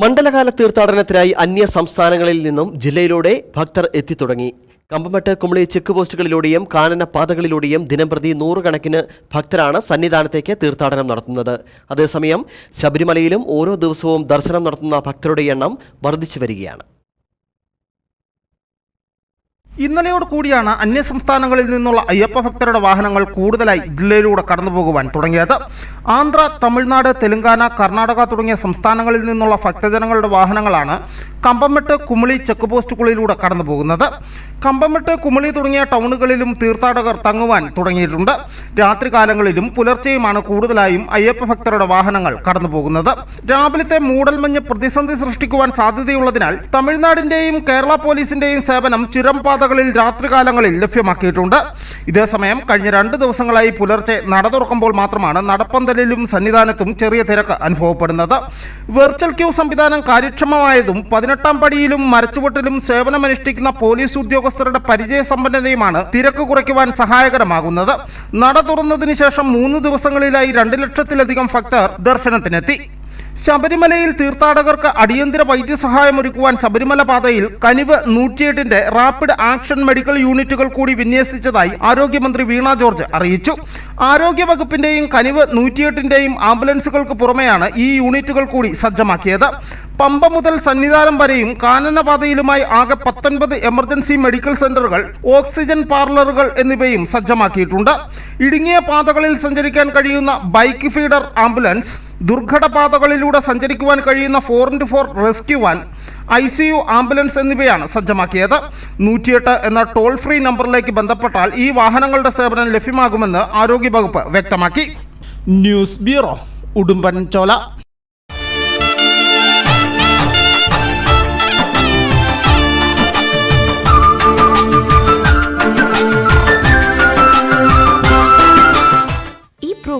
മണ്ഡലകാല തീർത്ഥാടനത്തിനായി അന്യ സംസ്ഥാനങ്ങളിൽ നിന്നും ജില്ലയിലൂടെ ഭക്തർ എത്തിത്തുടങ്ങി. കമ്പമട്ട് കുമളി ചെക്ക് പോസ്റ്റുകളിലൂടെയും കാനന പാതകളിലൂടെയും ദിനംപ്രതി നൂറുകണക്കിന് ഭക്തരാണ് സന്നിധാനത്തേക്ക് തീർത്ഥാടനം നടത്തുന്നത്. അതേസമയം ശബരിമലയിലും ഓരോ ദിവസവും ദർശനം നടത്തുന്ന ഭക്തരുടെ എണ്ണം വർദ്ധിച്ചു വരികയാണ്. ഇന്നലെയോട് കൂടിയാണ് അന്യസംസ്ഥാനങ്ങളിൽ നിന്നുള്ള അയ്യപ്പ ഭക്തരുടെ വാഹനങ്ങൾ കൂടുതലായി ജില്ലയിലൂടെ കടന്നുപോകുവാൻ തുടങ്ങിയത്. ആന്ധ്ര തമിഴ്നാട് തെലങ്കാന കർണാടക തുടങ്ങിയ സംസ്ഥാനങ്ങളിൽ നിന്നുള്ള ഭക്തജനങ്ങളുടെ വാഹനങ്ങളാണ് കമ്പമെട്ട് കുമളി ചെക്ക് പോസ്റ്റുകളിലൂടെ കടന്നു പോകുന്നത്. കമ്പമെട്ട് കുമളി തുടങ്ങിയ ടൗണുകളിലും തീർത്ഥാടകർ തങ്ങുവാൻ തുടങ്ങിയിട്ടുണ്ട്. രാത്രികാലങ്ങളിലും പുലർച്ചെയുമാണ് കൂടുതലായും അയ്യപ്പ ഭക്തരുടെ വാഹനങ്ങൾ കടന്നു പോകുന്നത്. രാവിലത്തെ മൂടൽമഞ്ഞ് പ്രതിസന്ധി സൃഷ്ടിക്കുവാൻ സാധ്യതയുള്ളതിനാൽ തമിഴ്നാടിന്റെയും കേരള പോലീസിന്റെയും സേവനം ചുരം പാതകളിൽ രാത്രികാലങ്ങളിൽ ലഭ്യമാക്കിയിട്ടുണ്ട്. ഇതേസമയം കഴിഞ്ഞ രണ്ട് ദിവസങ്ങളായി പുലർച്ചെ നട തുറക്കുമ്പോൾ മാത്രമാണ് നടപ്പന്തലിലും സന്നിധാനത്തും ചെറിയ തിരക്ക് അനുഭവപ്പെടുന്നത്. വെർച്വൽ ക്യൂ സംവിധാനം കാര്യക്ഷമമായതും പതിനെട്ടാം പടിയിലും മരച്ചുവട്ടിലും സേവനമനുഷ്ഠിക്കുന്ന പോലീസ് ഉദ്യോഗസ്ഥരുടെ പരിചയസമ്പന്നതയുമാണ് തിരക്ക് കുറയ്ക്കുവാൻ സഹായകരമാകുന്നത്. നട തുറന്നതിന് ശേഷം മൂന്ന് ദിവസങ്ങളിലായി രണ്ട് ലക്ഷത്തിലധികം ഭക്തർ ദർശനത്തിനെത്തി. ശബരിമലയിൽ തീർത്ഥാടകർക്ക് അടിയന്തര വൈദ്യസഹായം ഒരുക്കുവാൻ ശബരിമല പാതയിൽ കനിവ് നൂറ്റിയെട്ടിന്റെ റാപ്പിഡ് ആക്ഷൻ മെഡിക്കൽ യൂണിറ്റുകൾ കൂടി വിന്യസിച്ചതായി ആരോഗ്യമന്ത്രി വീണ ജോർജ് അറിയിച്ചു. ആരോഗ്യ വകുപ്പിന്റെയും കനിവ് നൂറ്റിയെട്ടിന്റെയും ആംബുലൻസുകൾക്ക് പുറമെയാണ് ഈ യൂണിറ്റുകൾ കൂടി സജ്ജമാക്കിയത്. പമ്പ മുതൽ സന്നിധാനം വരെയും കാനനപാതയിലുമായി ആകെ പത്തൊൻപത് എമർജൻസി മെഡിക്കൽ സെന്ററുകൾ ഓക്സിജൻ പാർലറുകൾ എന്നിവയും സജ്ജമാക്കിയിട്ടുണ്ട്. ഇടുങ്ങിയ പാതകളിൽ സഞ്ചരിക്കാൻ കഴിയുന്ന ബൈക്ക് ഫീഡർ ആംബുലൻസ് ദുർഘട പാതകളിലൂടെ സഞ്ചരിക്കുവാൻ കഴിയുന്ന four into four rescue van I C U ambulance എന്നിവയാണ് സജ്ജമാക്കിയത്. നൂറ്റിയെട്ട് എന്ന ടോൾ ഫ്രീ നമ്പറിലേക്ക് ബന്ധപ്പെട്ടാൽ ഈ വാഹനങ്ങളുടെ സേവനം ലഭ്യമാകുമെന്ന് ആരോഗ്യവകുപ്പ് വ്യക്തമാക്കി. News bureau ഉടുമ്പൻ